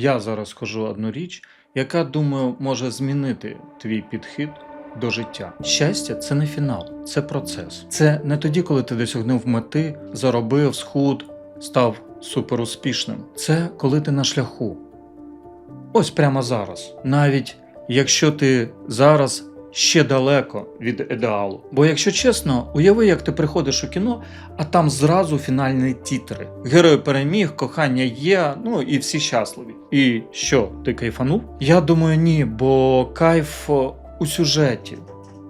Я зараз скажу одну річ, яка, думаю, може змінити твій підхід до життя. Щастя це не фінал, це процес. Це не тоді, коли ти досягнув мети, заробив, схуд, став суперуспішним. Це коли ти на шляху. Ось прямо зараз. Навіть якщо ти зараз ще далеко від ідеалу. Бо, якщо чесно, уяви, як ти приходиш у кіно, а там зразу фінальні тітри. Герой переміг, кохання є, ну і всі щасливі. І що, ти кайфанув? Я думаю, ні, бо кайф у сюжеті.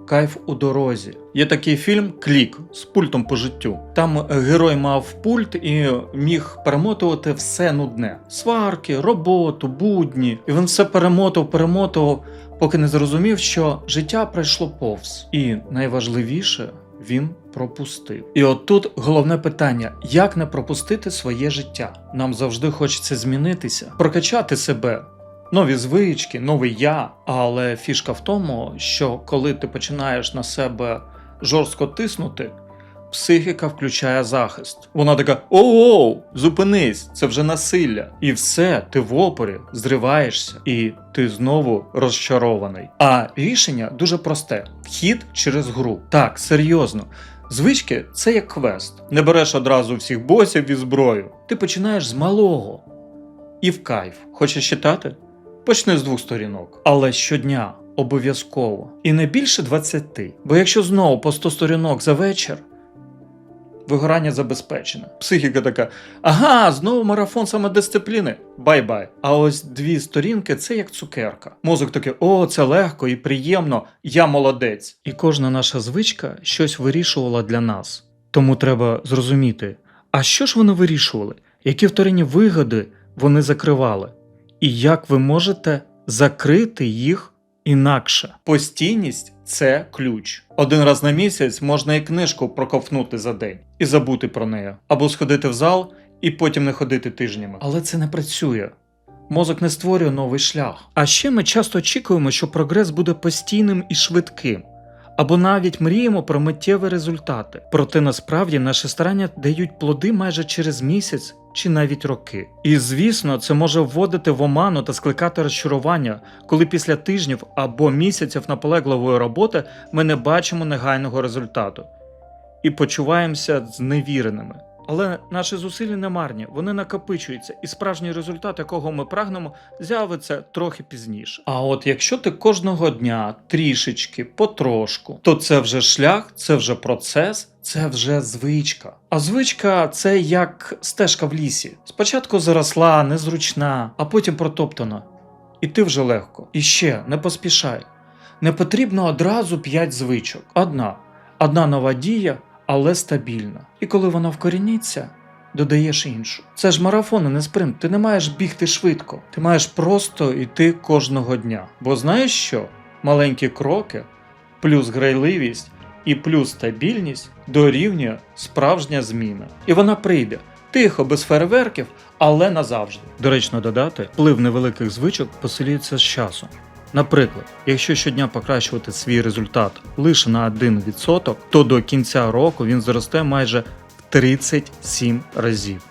Кайф у дорозі. Є такий фільм Клік з пультом по життю. Там герой мав пульт і міг перемотувати все нудне: сварки, роботу, будні. І він все перемотав, перемотував, поки не зрозумів, що життя пройшло повз. І найважливіше він пропустив. І от тут головне питання: як не пропустити своє життя? Нам завжди хочеться змінитися, прокачати себе. Нові звички, новий я. Але фішка в тому, що коли ти починаєш на себе жорстко тиснути, психіка включає захист. Вона така: оу, зупинись, це вже насилля. І все, ти в опорі, зриваєшся, і ти знову розчарований. А рішення дуже просте: вхід через гру. Так, серйозно. Звички це як квест. Не береш одразу всіх босів і зброю. Ти починаєш з малого. І в кайф. Хочеш читати? Почни з двох сторінок. Але щодня обов'язково. І не більше 20. Бо якщо знову по 100 сторінок за вечір, вигорання забезпечене. Психіка така: ага, знову марафон самодисципліни. Бай-бай. А ось дві сторінки це як цукерка. Мозок такий, о, це легко і приємно, я молодець. І кожна наша звичка щось вирішувала для нас. Тому треба зрозуміти, а що ж вони вирішували? Які вторинні вигоди вони закривали? І як ви можете закрити їх інакше? Постійність це ключ. Один раз на місяць можна і книжку проковтнути за день і забути про неї, або сходити в зал і потім не ходити тижнями. Але це не працює. Мозок не створює новий шлях. А ще ми часто очікуємо, що прогрес буде постійним і швидким. Або навіть мріємо про миттєві результати. Проте насправді наші старання дають плоди майже через місяць чи навіть роки. І звісно, це може вводити в оману та скликати розчарування, коли після тижнів або місяців наполегливої роботи ми не бачимо негайного результату і почуваємося зневіреними. Але наші зусилля не марні, вони накопичуються, і справжній результат, якого ми прагнемо, з'явиться трохи пізніше. А от якщо ти кожного дня трішечки, потрошку, то це вже шлях, це вже процес, це вже звичка. А звичка це як стежка в лісі. Спочатку заросла, незручна, а потім протоптана. І ти вже легко. І ще не поспішай. Не потрібно одразу п'ять звичок. Одна. Одна нова дія, але стабільна. І коли вона вкорініться, додаєш іншу. Це ж марафон, а не спринт. Ти не маєш бігти швидко. Ти маєш просто йти кожного дня. Бо знаєш що? Маленькі кроки, плюс грайливість і плюс стабільність дорівнює справжня зміна. І вона прийде. Тихо, без фейерверків, але назавжди. Доречно додати, вплив невеликих звичок посилюється з часом. Наприклад, якщо щодня покращувати свій результат лише на 1%, то до кінця року він зросте майже в 37 разів.